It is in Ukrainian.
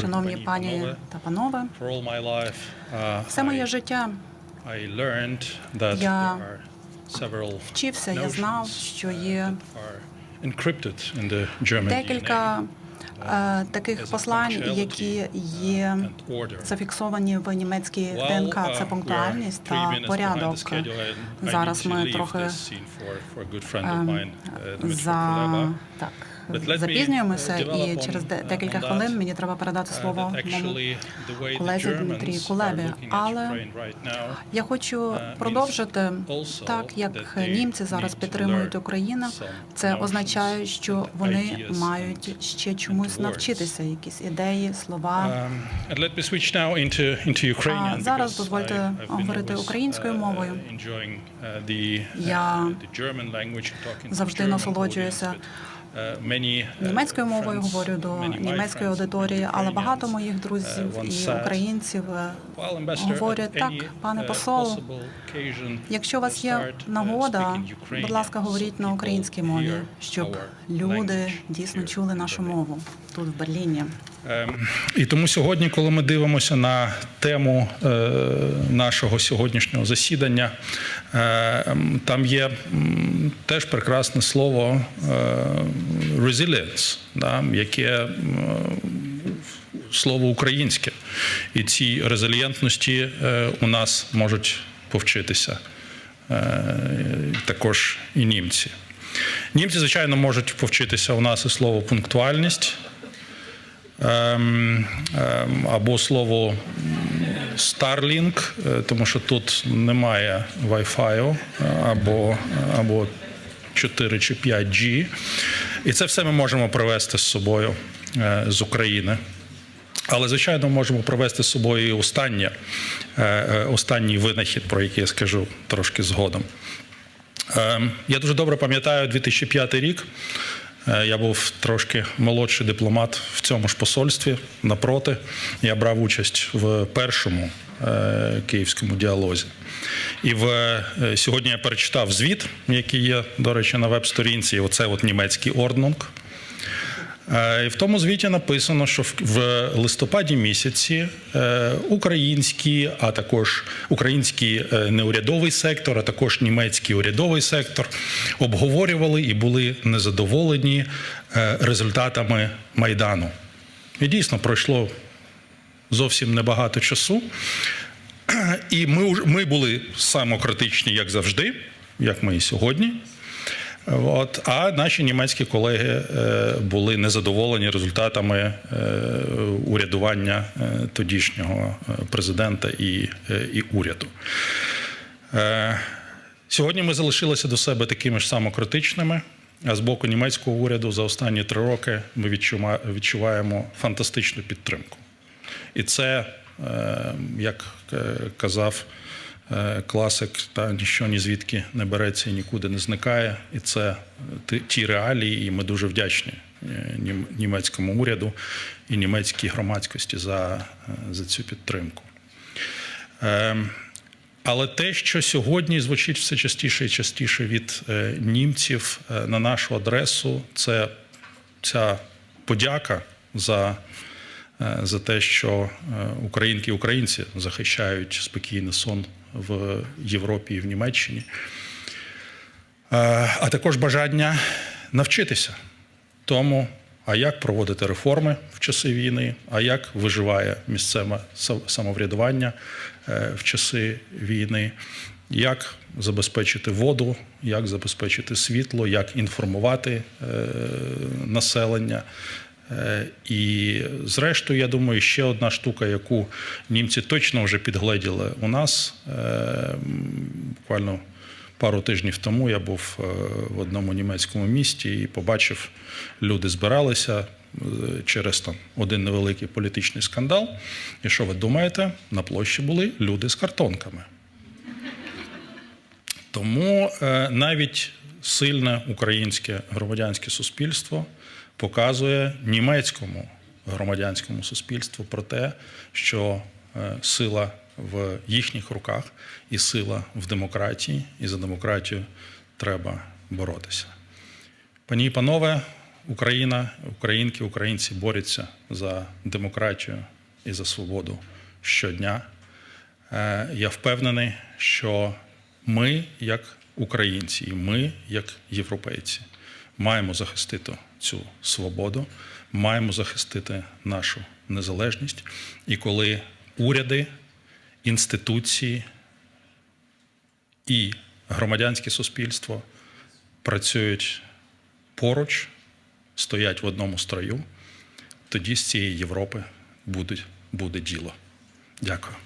Шановні пані та панове, for all my life, uh, все моє життя Я вчився, я знав, що є декілька е, таких послань, які є зафіксовані в німецькій ДНК. uh, Це пунктуальність та порядок. Зараз ми трохи uh, за так запізнюємося, uh, і через uh, декілька хвилин мені треба передати uh, слово моєму колезі Дмитрію Кулебі. Але Я хочу Uh, продовжити так, як німці зараз підтримують Україну. Це означає, що вони мають ще чомусь навчитися, якісь ідеї, слова. Um, А зараз дозвольте говорити українською uh, мовою. uh, Я uh, завжди насолоджуюся many, uh, Німецькою мовою говорю до німецької аудиторії, але багато моїх друзів і українців е, говорять так, пане посол. Якщо у вас є нагода, будь ласка, говоріть на українській мові, щоб люди дійсно чули нашу мову тут, в Берліні. Ем, І тому сьогодні, коли ми дивимося на тему е, нашого сьогоднішнього засідання, е, там є теж прекрасне слово е, resilience, яке слово українське. І цій резилієнтності е, у нас можуть повчитися також і німці. Німці, звичайно, можуть повчитися у нас і слово пунктуальність ем, ем, або слово Starlink, е, тому що тут немає Wi-Fi або, або 4 чи 5G. І це все ми можемо привезти з собою е, з України. Але, звичайно, можемо привезти з собою і останнє, е, останній винахід, про який я скажу трошки згодом. Ем, Я дуже добре пам'ятаю 2005 рік. Е, Я був трошки молодший дипломат в цьому ж посольстві. Напроти, я брав участь в першому е, київському діалозі. І в, е, сьогодні я перечитав звіт, який є, до речі, на веб-сторінці. Оце от німецький орднунг. Е, І в тому звіті написано, що в- листопаді місяці е, український, а також український е, неурядовий сектор, а також німецький урядовий сектор обговорювали і були незадоволені результатами майдану. І дійсно пройшло зовсім небагато часу. І ми, ми були самокритичні, як завжди, як ми і сьогодні. От, а наші німецькі колеги е, були незадоволені результатами е, урядування е, тодішнього президента і, і уряду. Сьогодні ми залишилися до себе такими ж самокритичними. А з боку німецького уряду за останні три роки ми відчуваємо фантастичну підтримку. І це, як казав класик, та ніщо ні звідки не береться і нікуди не зникає. І це ті- ті реалії, і ми дуже вдячні е, німецькому уряду і німецькій громадськості за, е, за цю підтримку. Ем, Але те, що сьогодні звучить все частіше і частіше від е, німців е, на нашу адресу, це ця подяка за, е, за те, що е, українки і українці захищають спокійний сон в Європі і в Німеччині, Е, а також бажання навчитися тому, а як проводити реформи в часи війни, а як виживає місцеве самоврядування е, в часи війни, як забезпечити воду, як забезпечити світло, як інформувати е, населення. Е, І, зрештою, я думаю, ще одна штука, яку німці точно вже підгледіли у нас, е, буквально пару тижнів тому я був е, в одному німецькому місті і побачив, люди збиралися через там один невеликий політичний скандал. І що ви думаєте? На площі були люди з картонками. Тому навіть сильне українське громадянське суспільство показує німецькому громадянському суспільству про те, що е, сила в їхніх руках і сила в демократії, і за демократію треба боротися. Пані і панове, Україна, українки, українці борються за демократію і за свободу щодня. Е, Я впевнений, що ми, як українці, і ми, як європейці, маємо захистити цю свободу, маємо захистити нашу незалежність. І коли уряди, інституції і громадянське суспільство працюють поруч, стоять в одному строю, тоді з цієї Європи буде, буде діло. Дякую.